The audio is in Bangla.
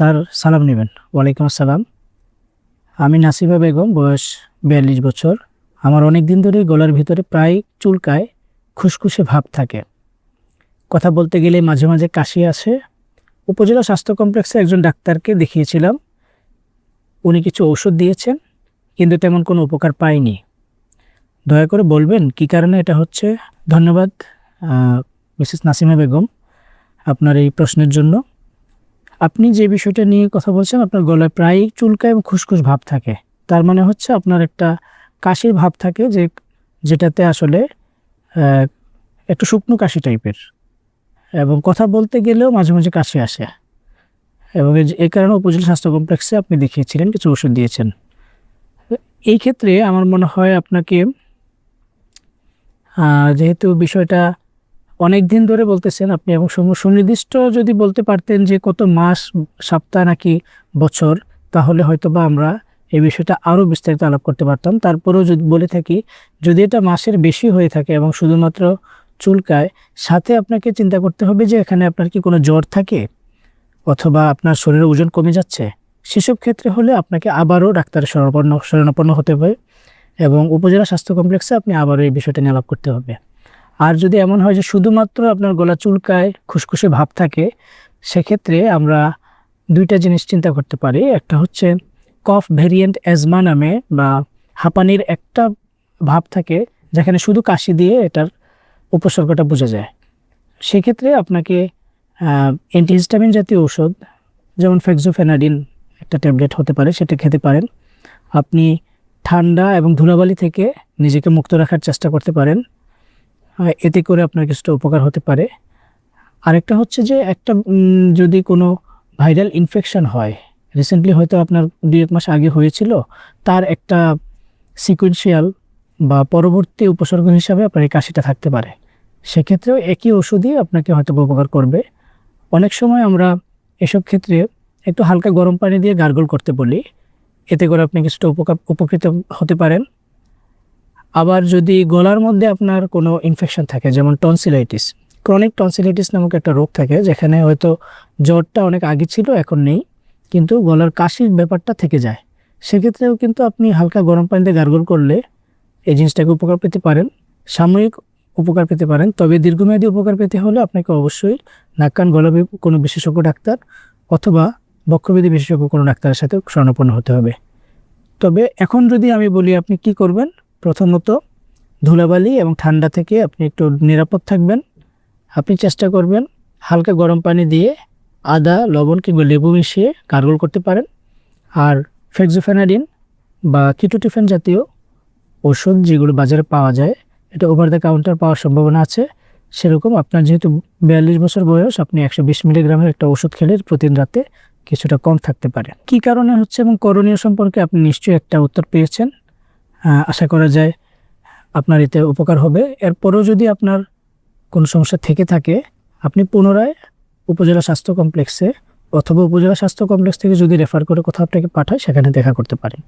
স্যার, সালাম নেবেন। ওয়ালাইকুম আসসালাম। আমি নাসিমা বেগম, বয়স বিয়াল্লিশ বছর। আমার অনেক দিন ধরেই গলার ভিতরে প্রায় চুলকায় খুসখুসে ভাব থাকে। কথা বলতে গেলে মাঝে মাঝে কাশি আসে। উপজেলা স্বাস্থ্য কমপ্লেক্সে একজন ডাক্তারকে দেখিয়েছিলাম। উনি কিছু ঔষধ দিয়েছেন, কিন্তু তেমন কোনো উপকার পাইনি। দয়া করে বলবেন, কি কারণে এটা হচ্ছে? ধন্যবাদ মিসেস নাসিমা বেগম, আপনার এই প্রশ্নের জন্য। আপনি যে বিষয়টা নিয়ে কথা বলছেন, আপনার গলায় প্রায়ই চুলকায় এবং খুসখুস ভাব থাকে। তার মানে হচ্ছে আপনার একটা কাশির ভাব থাকে যে, যেটাতে আসলে একটু শুকনো কাশি টাইপের। এবং কথা বলতে গেলেও মাঝে মাঝে কাশি আসে। এবং এই কারণে উপজেলা স্বাস্থ্য কমপ্লেক্সে আপনি দেখিয়েছিলেন, কিছু ওষুধ দিয়েছেন। এই ক্ষেত্রে আমার মনে হয় আপনাকে যেহেতু বিষয়টা অনেক দিন ধরে বলতেছেন আপনি, এবং সুনির্দিষ্ট যদি বলতে পারতেন যে কত মাস, সপ্তাহ নাকি বছর, তাহলে হয়তো বা আমরা এই বিষয়টা আরও বিস্তারিত আলাপ করতে পারতাম। তারপরেও যদি বলে থাকি, যদি এটা মাসের বেশি হয়ে থাকে এবং শুধুমাত্র চুলকায়, সাথে আপনাকে চিন্তা করতে হবে যে এখানে আপনার কি কোনো জ্বর থাকে? অথবা আপনার শরীরের ওজন কমে যাচ্ছে? সেসব ক্ষেত্রে হলে আপনাকে আবারও ডাক্তারের শরণাপন্ন শরণাপন্ন হতে হবে, এবং উপজেলা স্বাস্থ্য কমপ্লেক্সে আপনি আবারও এই বিষয়টা নিয়ে আলাপ করতে হবে। আর যদি এমন হয় যে শুধুমাত্র আপনার গলা চুলকায় খুসখুসে ভাব থাকে, সেক্ষেত্রে আমরা দুইটা জিনিস চিন্তা করতে পারি। একটা হচ্ছে কফ ভেরিয়েন্ট অ্যাজমা নামে বা হাঁপানির একটা ভাব থাকে যেখানে শুধু কাশি দিয়ে এটার উপসর্গটা বোঝা যায়। সেক্ষেত্রে আপনাকে অ্যান্টিহিস্টামিন জাতীয় ঔষধ, যেমন ফেক্সোফেনাডিন একটা ট্যাবলেট হতে পারে, সেটা খেতে পারেন। আপনি ঠান্ডা এবং ধুলাবালি থেকে নিজেকে মুক্ত রাখার চেষ্টা করতে পারেন। এতে করে আপনার কিছুটা উপকার হতে পারে। আরেকটা হচ্ছে যে একটা যদি কোনো ভাইরাল ইনফেকশন হয় রিসেন্টলি হয়তো আপনার দুই এক মাস আগে হয়েছিল, তার একটা সিকুয়েন্সিয়াল বা পরবর্তী উপসর্গ হিসাবে আপনার এই কাশিটা থাকতে পারে। সেক্ষেত্রেও একই ওষুধই আপনাকে হয়তো উপকার করবে। অনেক সময় আমরা এসব ক্ষেত্রে একটু হালকা গরম পানি দিয়ে গার্গল করতে বলি। এতে করে আপনি কিছুটা উপকার, উপকৃত হতে পারেন। আবার যদি গলার মধ্যে আপনার কোনো ইনফেকশন থাকে, যেমন টনসিলাইটিস ক্রনিক টনসিলাইটিস নামক একটা রোগ থাকে, যেখানে হয়তো জ্বরটা অনেক আগে ছিল, এখন নেই, কিন্তু গলার কাশির ব্যাপারটা থেকে যায়। সেক্ষেত্রেও কিন্তু আপনি হালকা গরম পানিতে গার্গল করলে এই জিনিসটাকে উপকার পেতে পারেন, সাময়িক উপকার পেতে পারেন, তবে দীর্ঘমেয়াদী উপকার পেতে হলে আপনাকে অবশ্যই নাক কান গলা কোনো বিশেষজ্ঞ ডাক্তার অথবা বক্ষবিধি বিশেষজ্ঞ কোনো ডাক্তারের সাথে শরণাপন্ন হতে হবে। তবে এখন যদি আমি বলি আপনি কি করবেন প্রথমত ধুলাবালি এবং ঠান্ডা থেকে আপনি একটু নিরাপদ থাকবেন। আপনি চেষ্টা করবেন হালকা গরম পানি দিয়ে আদা, লবণ কিংবা লেবু মিশিয়ে গার্গল করতে পারেন। আর ফেক্সোফেনাডিন বা কিটোটিফেন জাতীয় ওষুধ যেগুলো বাজারে পাওয়া যায়, এটা ওভার দ্য কাউন্টার পাওয়ার সম্ভাবনা আছে। সেরকম আপনার যেহেতু বিয়াল্লিশ বছর বয়স, আপনি একশো বিশ মিলিগ্রামের একটা ওষুধ খেলে প্রতিদিন রাতে কিছুটা কম থাকতে পারে। কি কারণে হচ্ছে এবং করণীয় সম্পর্কে আপনি নিশ্চয়ই একটা উত্তর পেয়েছেন। আশা করা যায় আপনার এতে উপকার হবে। এরপরেও যদি আপনার কোনো সমস্যা থেকে থাকে, আপনি পুনরায় উপজেলা স্বাস্থ্য কমপ্লেক্সে অথবা উপজেলা স্বাস্থ্য কমপ্লেক্স থেকে যদি রেফার করে কোথাও আপনাকে পাঠায়, সেখানে দেখা করতে পারেন।